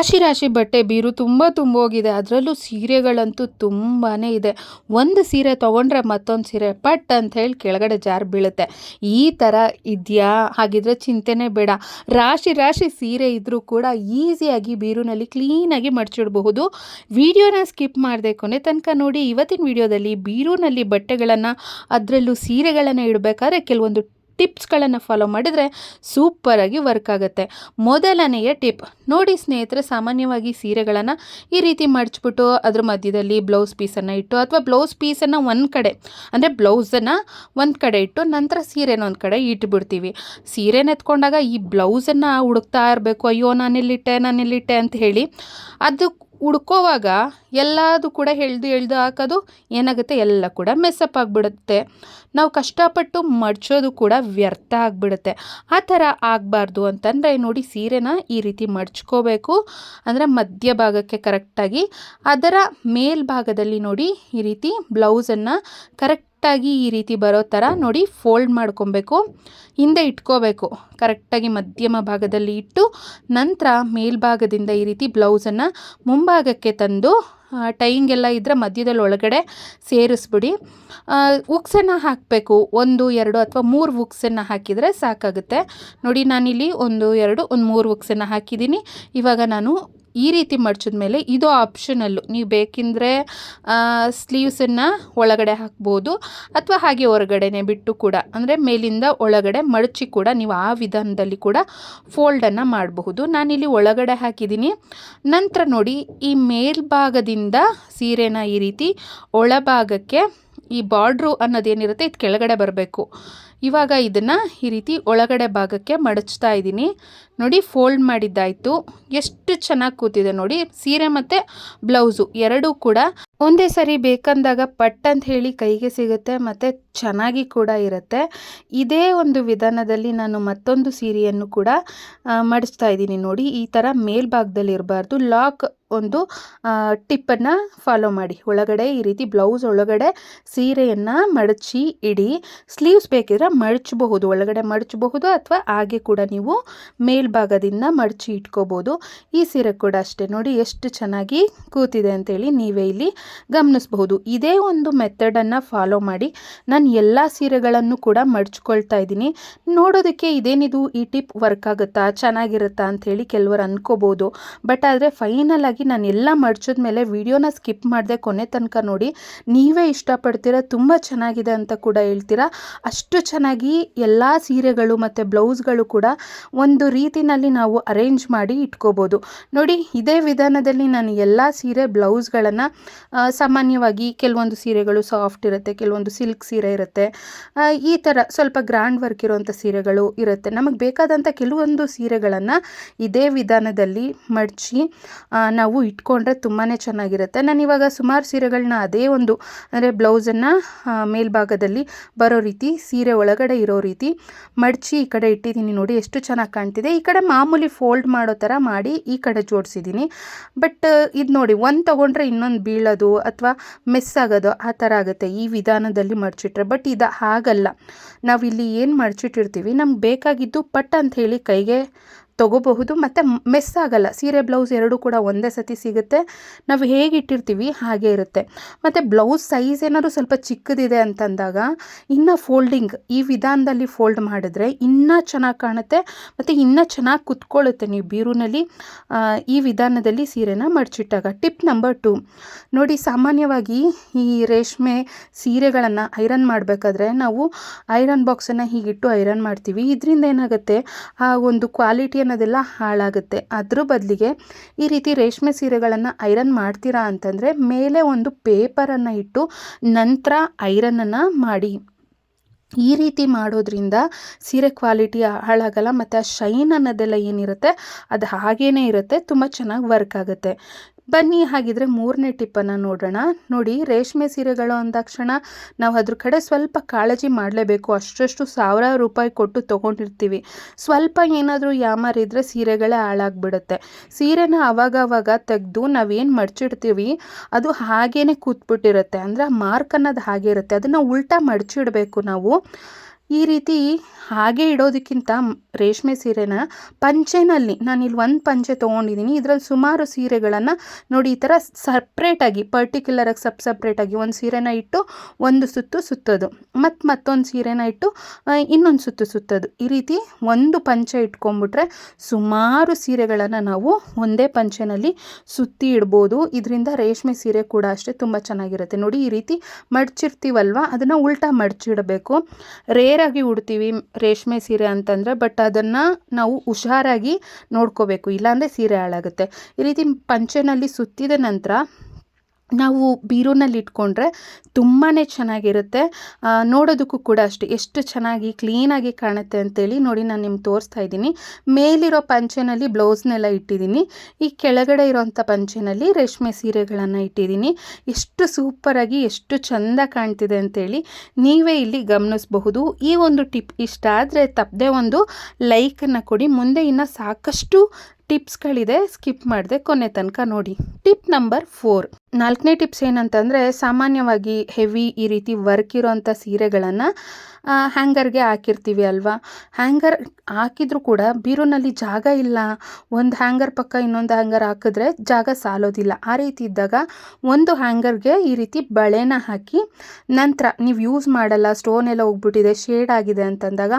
ರಾಶಿ ರಾಶಿ ಬಟ್ಟೆ ಬೀರು ತುಂಬ ತುಂಬೋಗಿದೆ ಅದರಲ್ಲೂ ಸೀರೆಗಳಂತೂ ತುಂಬಾ ಇದೆ. ಒಂದು ಸೀರೆ ತೊಗೊಂಡ್ರೆ ಮತ್ತೊಂದು ಸೀರೆ ಪಟ್ ಅಂತ ಹೇಳಿ ಕೆಳಗಡೆ ಜಾರ್ ಬೀಳುತ್ತೆ. ಈ ಥರ ಇದೆಯಾ? ಹಾಗಿದ್ರೆ ಚಿಂತೆನೇ ಬೇಡ. ರಾಶಿ ರಾಶಿ ಸೀರೆ ಇದ್ದರೂ ಕೂಡ ಈಸಿಯಾಗಿ ಬೀರುನಲ್ಲಿ ಕ್ಲೀನಾಗಿ ಮಡಚಿಡಬಹುದು. ವಿಡಿಯೋನ ಸ್ಕಿಪ್ ಮಾಡದೆ ಕೊನೆ ತನಕ ನೋಡಿ. ಇವತ್ತಿನ ವಿಡಿಯೋದಲ್ಲಿ ಬೀರೂನಲ್ಲಿ ಬಟ್ಟೆಗಳನ್ನು, ಅದರಲ್ಲೂ ಸೀರೆಗಳನ್ನು ಇಡಬೇಕಾದ್ರೆ ಕೆಲವೊಂದು ಟಿಪ್ಸ್ಗಳನ್ನು ಫಾಲೋ ಮಾಡಿದರೆ ಸೂಪರಾಗಿ ವರ್ಕ್ ಆಗುತ್ತೆ. ಮೊದಲನೆಯ ಟಿಪ್, ನೋಡಿ ಸ್ನೇಹಿತರೆ, ಸಾಮಾನ್ಯವಾಗಿ ಸೀರೆಗಳನ್ನು ಈ ರೀತಿ ಮಡಚ್ಬಿಟ್ಟು ಅದ್ರ ಮಧ್ಯದಲ್ಲಿ ಬ್ಲೌಸ್ ಪೀಸನ್ನು ಇಟ್ಟು ಅಥವಾ ಬ್ಲೌಸ್ ಪೀಸನ್ನು ಒಂದು ಕಡೆ, ಅಂದರೆ ಬ್ಲೌಸನ್ನು ಒಂದು ಕಡೆ ಇಟ್ಟು ನಂತರ ಸೀರೆನ ಒಂದು ಕಡೆ ಇಟ್ಬಿಡ್ತೀವಿ. ಸೀರೆನ ಎತ್ಕೊಂಡಾಗ ಈ ಬ್ಲೌಸನ್ನು ಹುಡುಕ್ತಾ ಇರಬೇಕು, ಅಯ್ಯೋ, ನಾನೆಲ್ಲಿಟ್ಟೆ ನಾನೆಲ್ಲಿಟ್ಟೆ ಅಂತ ಹೇಳಿ, ಅದು ಹುಡ್ಕೋವಾಗ ಎಲ್ಲದು ಕೂಡ ಎಳ್ದು ಎಳ್ದು ಹಾಕೋದು ಏನಾಗುತ್ತೆ? ಎಲ್ಲ ಕೂಡ ಮೆಸ್ಸಪ್ ಆಗಿಬಿಡುತ್ತೆ. ನಾವು ಕಷ್ಟಪಟ್ಟು ಮಡ್ಚೋದು ಕೂಡ ವ್ಯರ್ಥ ಆಗಿಬಿಡುತ್ತೆ. ಆ ಥರ ಆಗಬಾರ್ದು ಅಂತಂದರೆ ನೋಡಿ ಸೀರೆನ ಈ ರೀತಿ ಮಡ್ಚ್ಕೋಬೇಕು. ಅಂದರೆ ಮಧ್ಯಭಾಗಕ್ಕೆ ಕರೆಕ್ಟಾಗಿ ಅದರ ಮೇಲ್ಭಾಗದಲ್ಲಿ ನೋಡಿ ಈ ರೀತಿ ಬ್ಲೌಸನ್ನು ಕರೆಕ್ಟಾಗಿ ಈ ರೀತಿ ಬರೋ ಥರ ನೋಡಿ ಫೋಲ್ಡ್ ಮಾಡ್ಕೊಬೇಕು. ಹಿಂದೆ ಇಟ್ಕೋಬೇಕು. ಕರೆಕ್ಟಾಗಿ ಮಧ್ಯಮ ಭಾಗದಲ್ಲಿ ಇಟ್ಟು ನಂತರ ಮೇಲ್ಭಾಗದಿಂದ ಈ ರೀತಿ ಬ್ಲೌಸನ್ನು ಮುಂಭಾಗಕ್ಕೆ ತಂದು ಟೈಯಿಂಗ್ ಎಲ್ಲ ಇದ್ದರೆ ಮಧ್ಯದಲ್ಲಿ ಒಳಗಡೆ ಸೇರಿಸ್ಬಿಡಿ. ಉಕ್ಸನ್ನು ಹಾಕಬೇಕು. ಒಂದು, ಎರಡು ಅಥವಾ ಮೂರು ಉಕ್ಸನ್ನು ಹಾಕಿದರೆ ಸಾಕಾಗುತ್ತೆ. ನೋಡಿ, ನಾನಿಲ್ಲಿ ಒಂದು, ಎರಡು, ಒಂದು ಮೂರು ಉಕ್ಸನ್ನು ಹಾಕಿದ್ದೀನಿ. ಇವಾಗ ನಾನು ಈ ರೀತಿ ಮಡ್ಚಿದ ಮೇಲೆ ಇದು ಆಪ್ಷನಲ್ಲು. ನೀವು ಬೇಕೆಂದರೆ ಸ್ಲೀವ್ಸನ್ನು ಒಳಗಡೆ ಹಾಕ್ಬೋದು, ಅಥವಾ ಹಾಗೆ ಹೊರಗಡೆನೆ ಬಿಟ್ಟು ಕೂಡ. ಅಂದರೆ ಮೇಲಿಂದ ಒಳಗಡೆ ಮಡಚಿ ಕೂಡ ನೀವು ಆ ವಿಧಾನದಲ್ಲಿ ಕೂಡ ಫೋಲ್ಡನ್ನು ಮಾಡಬಹುದು. ನಾನಿಲ್ಲಿ ಒಳಗಡೆ ಹಾಕಿದ್ದೀನಿ. ನಂತರ ನೋಡಿ, ಈ ಮೇಲ್ಭಾಗದಿಂದ ಸೀರೆನ ಈ ರೀತಿ ಒಳಭಾಗಕ್ಕೆ ಈ ಬಾರ್ಡ್ರು ಅನ್ನೋದೇನಿರುತ್ತೆ, ಇದು ಕೆಳಗಡೆ ಬರಬೇಕು. ಇವಾಗ ಇದನ್ನು ಈ ರೀತಿ ಒಳಗಡೆ ಭಾಗಕ್ಕೆ ಮಡಚ್ತಾ ಇದ್ದೀನಿ. ನೋಡಿ ಫೋಲ್ಡ್ ಮಾಡಿದ್ದಾಯಿತು. ಎಷ್ಟು ಚೆನ್ನಾಗಿ ಕೂತಿದೆ ನೋಡಿ. ಸೀರೆ ಮತ್ತು ಬ್ಲೌಸು ಎರಡೂ ಕೂಡ. ಒಂದೇ ಸರಿ ಬೇಕಂದಾಗ ಪಟ್ ಅಂತ ಹೇಳಿ ಕೈಗೆ ಸಿಗುತ್ತೆ, ಮತ್ತು ಚೆನ್ನಾಗಿ ಕೂಡ ಇರುತ್ತೆ. ಇದೇ ಒಂದು ವಿಧಾನದಲ್ಲಿ ನಾನು ಮತ್ತೊಂದು ಸೀರೆಯನ್ನು ಕೂಡ ಮಡಿಸ್ತಾ ಇದ್ದೀನಿ ನೋಡಿ. ಈ ಥರ ಮೇಲ್ಭಾಗದಲ್ಲಿ ಇರಬಾರ್ದು. ಲಾಕ್ ಒಂದು ಟಿಪ್ಪನ್ನು ಫಾಲೋ ಮಾಡಿ. ಒಳಗಡೆ ಈ ರೀತಿ ಬ್ಲೌಸ್ ಒಳಗಡೆ ಸೀರೆಯನ್ನು ಮಡಚಿ ಇಡಿ. ಸ್ಲೀವ್ಸ್ ಬೇಕಿದ್ರೆ ಮಡಚಬಹುದು. ಒಳಗಡೆ ಮಡಚಬಹುದು ಅಥವಾ ಹಾಗೆ ಕೂಡ ನೀವು ಮೇಲ್ಭಾಗದಿಂದ ಮಡಚಿ ಇಟ್ಕೋಬೋದು ಈ ಸೀರೆ ಕೂಡ ಅಷ್ಟೇ. ನೋಡಿ ಎಷ್ಟು ಚೆನ್ನಾಗಿ ಕೂತಿದೆ ಅಂತೇಳಿ ನೀವೇ ಇಲ್ಲಿ ಗಮನಿಸಬಹುದು. ಇದೇ ಒಂದು ಮೆಥಡನ್ನು ಫಾಲೋ ಮಾಡಿ. ಎಲ್ಲ ಸೀರೆಗಳನ್ನು ಕೂಡ ಮಡ್ಚ್ಕೊಳ್ತಾ ಇದ್ದೀನಿ. ನೋಡೋದಕ್ಕೆ ಇದೇನಿದು ಈ ಟಿಪ್ ವರ್ಕ್ ಆಗುತ್ತಾ? ಚೆನ್ನಾಗಿರುತ್ತಾ ಅಂಥೇಳಿ ಕೆಲವರು ಅಂದ್ಕೋಬೋದು ಬಟ್ ಆದರೆ ಫೈನಲ್ ಆಗಿ ನಾನು ಎಲ್ಲ ಮಡ್ಚಿದ ಮೇಲೆ ವಿಡಿಯೋನ ಸ್ಕಿಪ್ ಮಾಡಿದೆ ಕೊನೆ ತನಕ ನೋಡಿ. ನೀವೇ ಇಷ್ಟಪಡ್ತೀರಾ? ತುಂಬ ಚೆನ್ನಾಗಿದೆ ಅಂತ ಕೂಡ ಹೇಳ್ತೀರಾ? ಅಷ್ಟು ಚೆನ್ನಾಗಿ ಎಲ್ಲ ಸೀರೆಗಳು ಮತ್ತು ಬ್ಲೌಸ್ಗಳು ಕೂಡ ಒಂದು ರೀತಿನಲ್ಲಿ ನಾವು ಅರೇಂಜ್ ಮಾಡಿ ಇಟ್ಕೋಬೋದು. ನೋಡಿ, ಇದೇ ವಿಧಾನದಲ್ಲಿ ನಾನು ಎಲ್ಲ ಸೀರೆ ಬ್ಲೌಸ್ಗಳನ್ನು ಸಾಮಾನ್ಯವಾಗಿ ಕೆಲವೊಂದು ಸೀರೆಗಳು ಸಾಫ್ಟ್ ಇರುತ್ತೆ, ಕೆಲವೊಂದು ಸಿಲ್ಕ್ ಸೀರೆ ಇರುತ್ತೆ. ಈ ಥರ ಸ್ವಲ್ಪ ಗ್ರ್ಯಾಂಡ್ ವರ್ಕ್ ಇರುವಂಥ ಸೀರೆಗಳು ಇರುತ್ತೆ. ನಮಗೆ ಬೇಕಾದಂಥ ಕೆಲವೊಂದು ಸೀರೆಗಳನ್ನು ಇದೇ ವಿಧಾನದಲ್ಲಿ ಮಡಚಿ ನಾವು ಇಟ್ಕೊಂಡ್ರೆ ತುಂಬಾ ಚೆನ್ನಾಗಿರುತ್ತೆ. ನಾನು ಇವಾಗ ಸುಮಾರು ಸೀರೆಗಳನ್ನ ಅದೇ ಒಂದು, ಅಂದರೆ ಬ್ಲೌಸನ್ನು ಮೇಲ್ಭಾಗದಲ್ಲಿ ಬರೋ ರೀತಿ, ಸೀರೆ ಒಳಗಡೆ ಇರೋ ರೀತಿ ಮಡಚಿ ಈ ಕಡೆ ಇಟ್ಟಿದ್ದೀನಿ ನೋಡಿ ಎಷ್ಟು ಚೆನ್ನಾಗಿ ಕಾಣ್ತಿದೆ. ಈ ಕಡೆ ಮಾಮೂಲಿ ಫೋಲ್ಡ್ ಮಾಡೋ ಥರ ಮಾಡಿ ಈ ಕಡೆ ಜೋಡಿಸಿದ್ದೀನಿ. ಬಟ್, ಇದು ನೋಡಿ, ಒಂದು ತೊಗೊಂಡ್ರೆ ಇನ್ನೊಂದು ಬೀಳೋದು ಅಥವಾ ಮಿಸ್ ಆಗೋದು ಆ ಥರ ಆಗುತ್ತೆ ಈ ವಿಧಾನದಲ್ಲಿ ಮಡಚಿಟ್ರೆ. ಬಟ್ ಇದು ಹಾಗಲ್ಲ. ನಾವಿಲ್ಲಿ ಏನು ಮಡಚಿಟ್ಟಿರ್ತೀವಿ ನಮ್ಗೆ ಬೇಕಾಗಿದ್ದು ಪಟ್ ಅಂತ ಹೇಳಿ ಕೈಗೆ ತೊಗೋಬಹುದು. ಮತ್ತು ಮೆಸ್ ಆಗಲ್ಲ. ಸೀರೆ ಬ್ಲೌಸ್ ಎರಡೂ ಕೂಡ ಒಂದೇ ಸತಿ ಸಿಗುತ್ತೆ. ನಾವು ಹೇಗೆ ಇಟ್ಟಿರ್ತೀವಿ ಹಾಗೆ ಇರುತ್ತೆ. ಮತ್ತು ಬ್ಲೌಸ್ ಸೈಜ್ ಏನಾದರೂ ಸ್ವಲ್ಪ ಚಿಕ್ಕದಿದೆ ಅಂತಂದಾಗ ಇನ್ನು ಫೋಲ್ಡಿಂಗ್ ಈ ವಿಧಾನದಲ್ಲಿ ಫೋಲ್ಡ್ ಮಾಡಿದ್ರೆ ಇನ್ನೂ ಚೆನ್ನಾಗಿ ಕಾಣುತ್ತೆ. ಮತ್ತು ಇನ್ನೂ ಚೆನ್ನಾಗಿ ಕುತ್ಕೊಳ್ಳುತ್ತೆ ನೀವು ಬೀರುನಲ್ಲಿ. ಈ ವಿಧಾನದಲ್ಲಿ ಸೀರೆನ ಮಡಚಿಟ್ಟಾಗ. ಟಿಪ್ ನಂಬರ್ ಟು ನೋಡಿ, ಸಾಮಾನ್ಯವಾಗಿ ಈ ರೇಷ್ಮೆ ಸೀರೆಗಳನ್ನು ಐರನ್ ಮಾಡಬೇಕಾದ್ರೆ ನಾವು ಐರನ್ ಬಾಕ್ಸನ್ನು ಹೀಗಿಟ್ಟು ಐರನ್ ಮಾಡ್ತೀವಿ. ಇದರಿಂದ ಏನಾಗುತ್ತೆ? ಆ ಒಂದು ಕ್ವಾಲಿಟಿ ಅನ್ನೋದೆಲ್ಲ ಹಾಳಾಗುತ್ತೆ. ಅದ್ರ ಬದಲಿಗೆ ಈ ರೀತಿ ರೇಷ್ಮೆ ಸೀರೆಗಳನ್ನು ಐರನ್ ಮಾಡ್ತೀರಾ ಅಂತಂದರೆ ಮೇಲೆ ಒಂದು ಪೇಪರನ್ನು ಇಟ್ಟು ನಂತರ ಐರನನ್ನು ಮಾಡಿ. ಈ ರೀತಿ ಮಾಡೋದ್ರಿಂದ ಸೀರೆ ಕ್ವಾಲಿಟಿ ಹಾಳಾಗಲ್ಲ ಮತ್ತು ಆ ಶೈನ್ ಅನ್ನೋದೆಲ್ಲ ಏನಿರುತ್ತೆ, ಅದು ಹಾಗೇ ಇರುತ್ತೆ, ತುಂಬ ಚೆನ್ನಾಗಿ ವರ್ಕ್ ಆಗುತ್ತೆ. ಬನ್ನಿ ಹಾಗಿದ್ರೆ ಮೂರನೇ ಟಿಪ್ಪನ್ನು ನೋಡೋಣ. ನೋಡಿ, ರೇಷ್ಮೆ ಸೀರೆಗಳು ಅಂದಾಕ್ಷಣ ನಾವು ಅದ್ರ ಕಡೆ ಸ್ವಲ್ಪ ಕಾಳಜಿ ಮಾಡಲೇಬೇಕು. ಅಷ್ಟಷ್ಟು ಸಾವಿರಾರು ರೂಪಾಯಿ ಕೊಟ್ಟು ತೊಗೊಂಡಿರ್ತೀವಿ. ಸ್ವಲ್ಪ ಏನಾದರೂ ಯಾಮಾರಿದ್ರೆ ಸೀರೆಗಳೇ ಹಾಳಾಗ್ಬಿಡುತ್ತೆ. ಸೀರೆನ ಅವಾಗ ಅವಾಗ ತೆಗೆದು ನಾವೇನು ಮಡ್ಚಿಡ್ತೀವಿ, ಅದು ಹಾಗೇ ಕೂತ್ಬಿಟ್ಟಿರುತ್ತೆ. ಅಂದರೆ ಮಾರ್ಕ್ ಅನ್ನೋದು ಹಾಗೆ ಇರುತ್ತೆ. ಅದನ್ನು ಉಲ್ಟಾ ಮಡ್ಚಿಡಬೇಕು ನಾವು. ಈ ರೀತಿ ಹಾಗೆ ಇಡೋದಕ್ಕಿಂತ ರೇಷ್ಮೆ ಸೀರೆನ ಪಂಚೆನಲ್ಲಿ, ನಾನಿಲ್ಲಿ ಒಂದು ಪಂಚೆ ತೊಗೊಂಡಿದ್ದೀನಿ ಇದರಲ್ಲಿ ಸುಮಾರು ಸೀರೆಗಳನ್ನು ನೋಡಿ, ಈ ಥರ ಸಪ್ರೇಟಾಗಿ ಪರ್ಟಿಕ್ಯುಲರಾಗಿ ಸಪ್ ಸಪ್ರೇಟಾಗಿ ಒಂದು ಸೀರೆನ ಇಟ್ಟು ಒಂದು ಸುತ್ತು ಸುತ್ತೋದು. ಮತ್ತು ಮತ್ತೊಂದು ಸೀರೆನ ಇಟ್ಟು ಇನ್ನೊಂದು ಸುತ್ತು ಸುತ್ತೋದು. ಈ ರೀತಿ ಒಂದು ಪಂಚೆ ಇಟ್ಕೊಂಡ್ಬಿಟ್ರೆ ಸುಮಾರು ಸೀರೆಗಳನ್ನು ನಾವು ಒಂದೇ ಪಂಚೆನಲ್ಲಿ ಸುತ್ತಿ ಇಡ್ಬೋದು. ಇದರಿಂದ ರೇಷ್ಮೆ ಸೀರೆ ಕೂಡ ಅಷ್ಟೇ ತುಂಬ ಚೆನ್ನಾಗಿರುತ್ತೆ. ನೋಡಿ, ಈ ರೀತಿ ಮಡ್ಚಿರ್ತೀವಲ್ವ? ಅದನ್ನು ಉಲ್ಟಾ ಮಡ್ಚಿಡಬೇಕು. ರೇರಾಗಿ ಉಡ್ತೀವಿ ರೇಷ್ಮೆ ಸೀರೆ ಅಂತಂದರೆ ಬಟ್ ಅದನ್ನು ನಾವು ಹುಷಾರಾಗಿ ನೋಡ್ಕೋಬೇಕು. ಇಲ್ಲಾಂದರೆ ಸೀರೆ ಹಾಳಾಗುತ್ತೆ. ಈ ರೀತಿ ಪಂಚೆನಲ್ಲಿ ಸುತ್ತಿದ ನಂತರ ನಾವು ಬೀರೋನಲ್ಲಿ ಇಟ್ಕೊಂಡ್ರೆ ತುಂಬಾ ಚೆನ್ನಾಗಿರುತ್ತೆ. ನೋಡೋದಕ್ಕೂ ಕೂಡ ಅಷ್ಟೆ ಎಷ್ಟು ಚೆನ್ನಾಗಿ ಕ್ಲೀನಾಗಿ ಕಾಣುತ್ತೆ ಅಂತೇಳಿ ನೋಡಿ ನಾನು ನಿಮ್ಗೆ ತೋರಿಸ್ತಾ ಇದ್ದೀನಿ. ಮೇಲಿರೋ ಪಂಚೆನಲ್ಲಿ ಬ್ಲೌಸ್ನೆಲ್ಲ ಇಟ್ಟಿದ್ದೀನಿ. ಈ ಕೆಳಗಡೆ ಇರೋಂಥ ಪಂಚೆನಲ್ಲಿ ರೇಷ್ಮೆ ಸೀರೆಗಳನ್ನು ಇಟ್ಟಿದ್ದೀನಿ. ಎಷ್ಟು ಸೂಪರಾಗಿ ಎಷ್ಟು ಚೆಂದ ಕಾಣ್ತಿದೆ ಅಂತೇಳಿ ನೀವೇ ಇಲ್ಲಿ ಗಮನಿಸಬಹುದು. ಈ ಒಂದು ಟಿಪ್ ಇಷ್ಟ ಆದರೆ ತಪ್ಪದೆ ಒಂದು ಲೈಕನ್ನು ಕೊಡಿ. ಮುಂದೆ ಇನ್ನು ಸಾಕಷ್ಟು ಟಿಪ್ಸ್ಗಳಿದೆ, ಸ್ಕಿಪ್ ಮಾಡಿದೆ ಕೊನೆ ತನಕ ನೋಡಿ. Tip number four. ನಾಲ್ಕನೇ ಟಿಪ್ಸ್ ಏನಂತಂದರೆ, ಸಾಮಾನ್ಯವಾಗಿ ಹೆವಿ ಈ ರೀತಿ ವರ್ಕ್ ಇರೋಂಥ ಸೀರೆಗಳನ್ನು ಹ್ಯಾಂಗರ್ಗೆ ಹಾಕಿರ್ತೀವಿ ಅಲ್ವಾ? ಹ್ಯಾಂಗರ್ ಹಾಕಿದ್ರೂ ಕೂಡ ಬೀರುನಲ್ಲಿ ಜಾಗ ಇಲ್ಲ. ಒಂದು ಹ್ಯಾಂಗರ್ ಪಕ್ಕ ಇನ್ನೊಂದು ಹ್ಯಾಂಗರ್ ಹಾಕಿದ್ರೆ ಜಾಗ ಸಾಲೋದಿಲ್ಲ. ಆ ರೀತಿ ಇದ್ದಾಗ ಒಂದು ಹ್ಯಾಂಗರ್ಗೆ ಈ ರೀತಿ ಬಳೆನ ಹಾಕಿ, ನಂತರ ನೀವು ಯೂಸ್ ಮಾಡಲ್ಲ, ಸ್ಟೋನ್ ಎಲ್ಲ ಹೋಗ್ಬಿಟ್ಟಿದೆ, ಶೇಡ್ ಆಗಿದೆ ಅಂತಂದಾಗ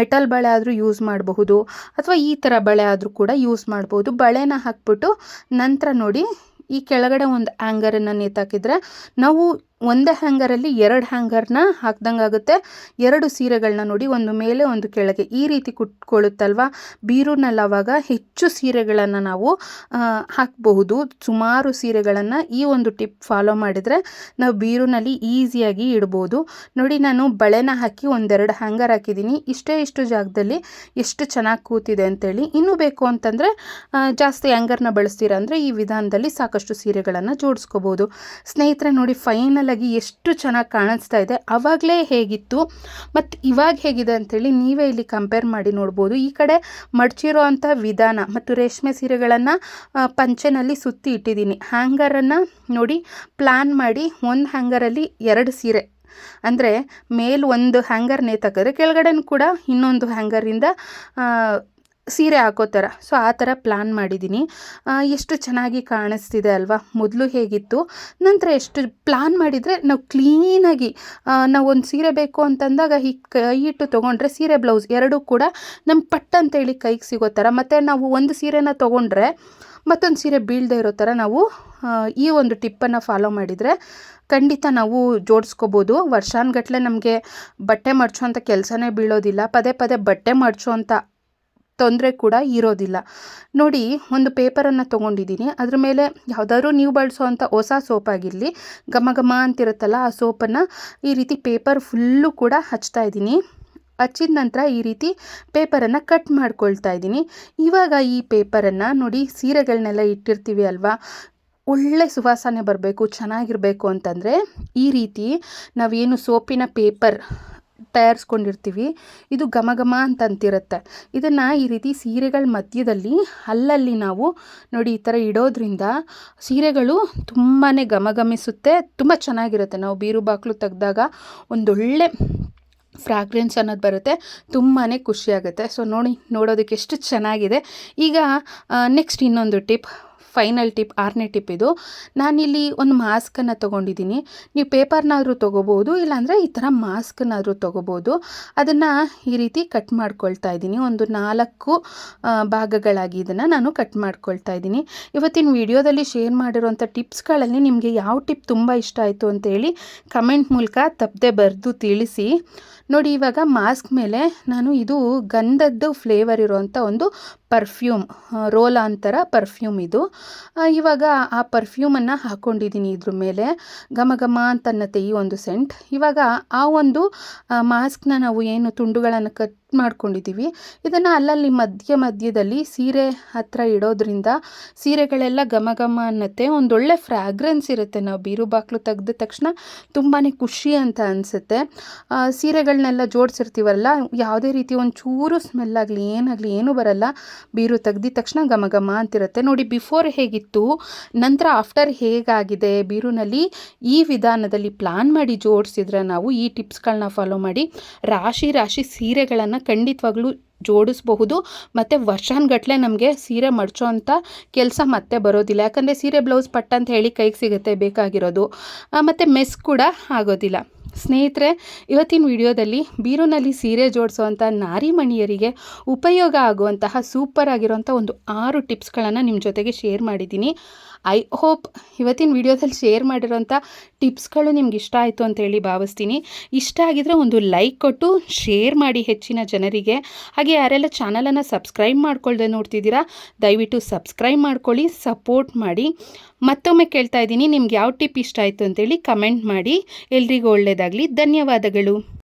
ಮೆಟಲ್ ಬಳೆ ಆದರೂ ಯೂಸ್ ಮಾಡಬಹುದು, ಅಥವಾ ಈ ಥರ ಬಳೆ ಆದರೂ ಕೂಡ ಯೂಸ್ ಮಾಡ್ಬೋದು. ಬಳೆನ ಹಾಕ್ಬಿಟ್ಟು ನಂತರ ನೋಡಿ ಈ ಕೆಳಗಡೆ ಒಂದು ಆ್ಯಂಗರನ್ನು ನೇತಾಕಿದ್ರೆ ನಾವು ಒಂದೇ ಹ್ಯಾಂಗರಲ್ಲಿ ಎರಡು ಹ್ಯಾಂಗರ್ನ ಹಾಕ್ದಂಗೆ ಆಗುತ್ತೆ. ಎರಡು ಸೀರೆಗಳನ್ನ ನೋಡಿ ಒಂದು ಮೇಲೆ ಒಂದು ಕೆಳಗೆ ಈ ರೀತಿ ಕುಟ್ಕೊಳ್ಳುತ್ತಲ್ವ ಬೀರೂನಲ್ಲಿ ಆವಾಗ ಹೆಚ್ಚು ಸೀರೆಗಳನ್ನು ನಾವು ಹಾಕಬಹುದು. ಸುಮಾರು ಸೀರೆಗಳನ್ನು ಈ ಒಂದು ಟಿಪ್ ಫಾಲೋ ಮಾಡಿದರೆ ನಾವು ಬೀರುನಲ್ಲಿ ಈಸಿಯಾಗಿ ಇಡ್ಬೋದು. ನೋಡಿ ನಾನು ಬಳೆನ ಹಾಕಿ ಒಂದೆರಡು ಹ್ಯಾಂಗರ್ ಹಾಕಿದ್ದೀನಿ. ಇಷ್ಟೇ ಇಷ್ಟು ಜಾಗದಲ್ಲಿ ಎಷ್ಟು ಚೆನ್ನಾಗಿ ಕೂತಿದೆ ಅಂತೇಳಿ. ಇನ್ನೂ ಬೇಕು ಅಂತಂದರೆ ಜಾಸ್ತಿ ಹ್ಯಾಂಗರ್ನ ಬಳಸ್ತೀರ ಅಂದರೆ ಈ ವಿಧಾನದಲ್ಲಿ ಸಾಕಷ್ಟು ಸೀರೆಗಳನ್ನು ಜೋಡಿಸ್ಕೋಬೋದು. ಸ್ನೇಹಿತರೆ ನೋಡಿ ಫೈನಲ್ ಆಗಿ ಎಷ್ಟು ಚೆನ್ನಾಗಿ ಕಾಣಿಸ್ತಾ ಇದೆ ಆವಾಗಲೇ ಹೇಗಿತ್ತು ಮತ್ತು ಇವಾಗ ಹೇಗಿದೆ ಅಂಥೇಳಿ ನೀವೇ ಇಲ್ಲಿ ಕಂಪೇರ್ ಮಾಡಿ ನೋಡ್ಬೋದು. ಈ ಕಡೆ ಮಡಚಿರೋ ಅಂಥ ವಿಧಾನ ಮತ್ತು ರೇಷ್ಮೆ ಸೀರೆಗಳನ್ನು ಪಂಚೆನಲ್ಲಿ ಸುತ್ತಿ ಇಟ್ಟಿದ್ದೀನಿ. ಹ್ಯಾಂಗರನ್ನು ನೋಡಿ ಪ್ಲ್ಯಾನ್ ಮಾಡಿ ಒಂದು ಹ್ಯಾಂಗರಲ್ಲಿ ಎರಡು ಸೀರೆ. ಅಂದರೆ ಮೇಲ್ ಒಂದು ಹ್ಯಾಂಗರ್ ನೇತಾಕಿದ್ರೆ ಕೆಳಗಡೆ ಕೂಡ ಇನ್ನೊಂದು ಹ್ಯಾಂಗರಿಂದ ಸೀರೆ ಹಾಕೋ ಥರ. ಸೊ ಆ ಥರ ಪ್ಲ್ಯಾನ್ ಮಾಡಿದ್ದೀನಿ ಎಷ್ಟು ಚೆನ್ನಾಗಿ ಕಾಣಿಸ್ತಿದೆ ಅಲ್ವಾ? ಮೊದಲು ಹೇಗಿತ್ತು? ನಂತರ ಎಷ್ಟು ಪ್ಲ್ಯಾನ್ ಮಾಡಿದರೆ ನಾವು ಕ್ಲೀನಾಗಿ ನಾವು ಒಂದು ಸೀರೆ ಬೇಕು ಅಂತಂದಾಗ ಈ ಕೈ, ಇಟ್ಟು ತೊಗೊಂಡ್ರೆ ಸೀರೆ ಬ್ಲೌಸ್ ಎರಡೂ ಕೂಡ ನಮ್ಮ ಪಟ್ ಅಂತೇಳಿ ಕೈಗೆ ಸಿಗೋ ಥರ. ಮತ್ತು ನಾವು ಒಂದು ಸೀರೆನ ತೊಗೊಂಡ್ರೆ ಮತ್ತೊಂದು ಸೀರೆ ಬೀಳದೇ ಇರೋ ಥರ ನಾವು ಈ ಒಂದು ಟಿಪ್ಪನ್ನು ಫಾಲೋ ಮಾಡಿದರೆ ಖಂಡಿತ ನಾವು ಜೋಡಿಸ್ಕೋಬೋದು. ವರ್ಷಾನುಗಟ್ಲೆ ನಮಗೆ ಬಟ್ಟೆ ಮಡ್ಚೋಂಥ ಕೆಲಸನೇ ಬೀಳೋದಿಲ್ಲ. ಪದೇ ಪದೇ ಬಟ್ಟೆ ಮಡ್ಚೋಂಥ ತೊಂದರೆ ಕೂಡ ಇರೋದಿಲ್ಲ. ನೋಡಿ, ಒಂದು ಪೇಪರನ್ನು ತೊಗೊಂಡಿದ್ದೀನಿ. ಅದ್ರ ಮೇಲೆ ಯಾವುದಾದ್ರೂ ನೀವು ಬಳಸುವಂಥ ಹೊಸ ಸೋಪ್ ಆಗಿರಲಿ ಘಮ ಘಮ ಅಂತಿರುತ್ತಲ್ಲ ಆ ಸೋಪನ್ನು, ಈ ರೀತಿ ಪೇಪರ್ ಫುಲ್ಲು ಕೂಡ ಹಚ್ತಾ ಇದ್ದೀನಿ. ಹಚ್ಚಿದ ನಂತರ ಈ ರೀತಿ ಪೇಪರನ್ನು ಕಟ್ ಮಾಡ್ಕೊಳ್ತಾ ಇದ್ದೀನಿ. ಇವಾಗ ಈ ಪೇಪರನ್ನು ನೋಡಿ ಸೀರೆಗಳನ್ನೆಲ್ಲ ಇಟ್ಟಿರ್ತೀವಿ ಅಲ್ವಾ? ಒಳ್ಳೆ ಸುವಾಸನೆ ಬರಬೇಕು, ಚೆನ್ನಾಗಿರಬೇಕು ಅಂತಂದರೆ ಈ ರೀತಿ ನಾವೇನು ಸೋಪಿನ ಪೇಪರ್ ತಯಾರಿಸ್ಕೊಂಡಿರ್ತೀವಿ. ಇದು ಘಮ ಅಂತ ಅಂತಿರುತ್ತೆ ಇದನ್ನು ಈ ರೀತಿ ಸೀರೆಗಳ ಮಧ್ಯದಲ್ಲಿ, ಅಲ್ಲಲ್ಲಿ ನಾವು ನೋಡಿ ಈ ಥರ ಇಡೋದ್ರಿಂದ ಸೀರೆಗಳು ತುಂಬಾ ಘಮಘಮಿಸುತ್ತೆ ತುಂಬ ಚೆನ್ನಾಗಿರುತ್ತೆ. ನಾವು ಬೀರು ಬಾಗಿಲು ತೆಗೆದಾಗ ಒಂದೊಳ್ಳೆ ಫ್ರಾಗ್ರೆನ್ಸ್ ಅನ್ನೋದು ಬರುತ್ತೆ. ತುಂಬಾ ಖುಷಿಯಾಗುತ್ತೆ. ಸೊ, ನೋಡಿ, ನೋಡೋದಕ್ಕೆ ಎಷ್ಟು ಚೆನ್ನಾಗಿದೆ. ಈಗ ನೆಕ್ಸ್ಟ್ ಇನ್ನೊಂದು ಟಿಪ್ ಫೈನಲ್ ಟಿಪ್ ಆರನೇ ಟಿಪ್ ಇದು. ನಾನಿಲ್ಲಿ ಒಂದು ಮಾಸ್ಕನ್ನು ತೊಗೊಂಡಿದ್ದೀನಿ. ನೀವು ಪೇಪರ್ನಾದರೂ ತೊಗೋಬೋದು ಇಲ್ಲಾಂದರೆ ಈ ಥರ ಮಾಸ್ಕನ್ನಾದರೂ ತೊಗೋಬೋದು ಅದನ್ನು ಈ ರೀತಿ ಕಟ್ ಮಾಡ್ಕೊಳ್ತಾ ಇದ್ದೀನಿ. ಒಂದು ನಾಲ್ಕು ಭಾಗಗಳಾಗಿ ಇದನ್ನು ನಾನು ಕಟ್ ಮಾಡ್ಕೊಳ್ತಾ ಇದ್ದೀನಿ. ಇವತ್ತಿನ ವಿಡಿಯೋದಲ್ಲಿ ಶೇರ್ ಮಾಡಿರೋಂಥ ಟಿಪ್ಸ್ಗಳಲ್ಲಿ ನಿಮಗೆ ಯಾವ ಟಿಪ್ ತುಂಬ ಇಷ್ಟ ಆಯಿತು ಅಂತೇಳಿ ಕಮೆಂಟ್ ಮೂಲಕ ತಪ್ಪದೆ ಬರೆದು ತಿಳಿಸಿ. ನೋಡಿ, ಇವಾಗ ಮಾಸ್ಕ್ ಮೇಲೆ ನಾನು ಇದು ಗಂಧದ್ದು ಫ್ಲೇವರ್ ಇರುವಂಥ ಒಂದು ಪರ್ಫ್ಯೂಮ್ ರೋಲ್ ಅಂತರ ಪರ್ಫ್ಯೂಮ್ ಇದು. ಇವಾಗ ಆ ಪರ್ಫ್ಯೂಮನ್ನು ಹಾಕ್ಕೊಂಡಿದ್ದೀನಿ ಇದ್ರ ಮೇಲೆ. ಘಮ ಘಮ ಅಂತ ಅನ್ನತ್ತೆ ಈ ಒಂದು ಸೆಂಟ್ ಇವಾಗ ಆ ಒಂದು ಮಾಸ್ಕ್ನ ನಾವು ಏನು ತುಂಡುಗಳನ್ನು ಕಟ್ ಮಾಡ್ಕೊಂಡಿದ್ದೀವಿ. ಇದನ್ನು ಅಲ್ಲಲ್ಲಿ ಮಧ್ಯ ಮಧ್ಯದಲ್ಲಿ ಸೀರೆ ಹತ್ರ ಇಡೋದ್ರಿಂದ ಸೀರೆಗಳೆಲ್ಲ ಘಮ ಘಮ ಅನ್ನತ್ತೆ. ಒಂದೊಳ್ಳೆ ಫ್ರ್ಯಾಗ್ರೆನ್ಸ್ ಇರುತ್ತೆ. ನಾವು ಬೀರು ಬಾಕ್ಲು ತೆಗೆದ ತಕ್ಷಣ ತುಂಬಾ ಖುಷಿ ಅಂತ ಅನಿಸುತ್ತೆ. ಸೀರೆಗಳನ್ನೆಲ್ಲ ಜೋಡಿಸಿರ್ತೀವಲ್ಲ, ಯಾವುದೇ ರೀತಿ ಒಂಚೂರು ಸ್ಮೆಲ್ ಆಗಲಿ, ಏನಾಗಲಿ, ಏನೂ ಬರಲ್ಲ. ಬೀರು ತೆಗ್ದಿದ ತಕ್ಷಣ ಘಮ ಘಮ ಅಂತಿರುತ್ತೆ. ನೋಡಿ ಬಿಫೋರ್ ಹೇಗಿತ್ತು, ನಂತರ ಆಫ್ಟರ್ ಹೇಗಾಗಿದೆ, ಬೀರುನಲ್ಲಿ ಈ ವಿಧಾನದಲ್ಲಿ ಪ್ಲಾನ್ ಮಾಡಿ ಜೋಡಿಸಿದ್ರೆ ನಾವು ಈ ಟಿಪ್ಸ್ಗಳನ್ನ ಫಾಲೋ ಮಾಡಿ. ರಾಶಿ ರಾಶಿ ಸೀರೆಗಳನ್ನು ಖಂಡಿತವಾಗ್ಲೂ ಜೋಡಿಸ್ಬಹುದು. ಮತ್ತು ವರ್ಷಾನುಗಟ್ಲೆ ನಮಗೆ ಸೀರೆ ಮಡ್ಚೋ ಅಂಥ ಕೆಲಸ ಮತ್ತೆ ಬರೋದಿಲ್ಲ. ಯಾಕಂದರೆ ಸೀರೆ, ಬ್ಲೌಸ್, ಪಟ್ಟ ಅಂತ ಹೇಳಿ ಕೈಗೆ ಸಿಗುತ್ತೆ ಬೇಕಾಗಿರೋದು. ಮತ್ತು ಮೆಸ್ ಕೂಡ ಆಗೋದಿಲ್ಲ. ಸ್ನೇಹಿತರೆ, ಇವತ್ತಿನ ವಿಡಿಯೋದಲ್ಲಿ ಬೀರುನಲ್ಲಿ ಸೀರೆ ಜೋಡಿಸುವಂಥ ನಾರಿಮಣಿಯರಿಗೆ ಉಪಯೋಗ ಆಗುವಂತಹ ಸೂಪರ್ ಆಗಿರುವಂಥ ಒಂದು ಆರು ಟಿಪ್ಸ್ಗಳನ್ನು ನಿಮ್ಮ ಜೊತೆಗೆ ಶೇರ್ ಮಾಡಿದ್ದೀನಿ. ಐ ಹೋಪ್ ಇವತ್ತಿನ ವಿಡಿಯೋದಲ್ಲಿ ಶೇರ್ ಮಾಡಿರೋಂಥ ಟಿಪ್ಸ್ಗಳು ನಿಮ್ಗೆ ಇಷ್ಟ ಆಯಿತು ಅಂತೇಳಿ ಭಾವಿಸ್ತೀನಿ. ಇಷ್ಟ ಆಗಿದ್ರೆ ಒಂದು ಲೈಕ್ ಕೊಟ್ಟು ಶೇರ್ ಮಾಡಿ ಹೆಚ್ಚಿನ ಜನರಿಗೆ. ಹಾಗೆ ಯಾರೆಲ್ಲ ಚಾನಲನ್ನು ಸಬ್ಸ್ಕ್ರೈಬ್ ಮಾಡ್ಕೊಳ್ದೆ ನೋಡ್ತಿದ್ದೀರಾ, ದಯವಿಟ್ಟು ಸಬ್ಸ್ಕ್ರೈಬ್ ಮಾಡ್ಕೊಳ್ಳಿ ಸಪೋರ್ಟ್ ಮಾಡಿ. ಮತ್ತೊಮ್ಮೆ ಕೇಳ್ತಾ ಇದ್ದೀನಿ, ನಿಮ್ಗೆ ಯಾವ ಟಿಪ್ ಇಷ್ಟ ಆಯಿತು ಅಂತೇಳಿ ಕಮೆಂಟ್ ಮಾಡಿ. ಎಲ್ರಿಗೂ ಒಳ್ಳೆಯದಾಗಲಿ ಧನ್ಯವಾದಗಳು.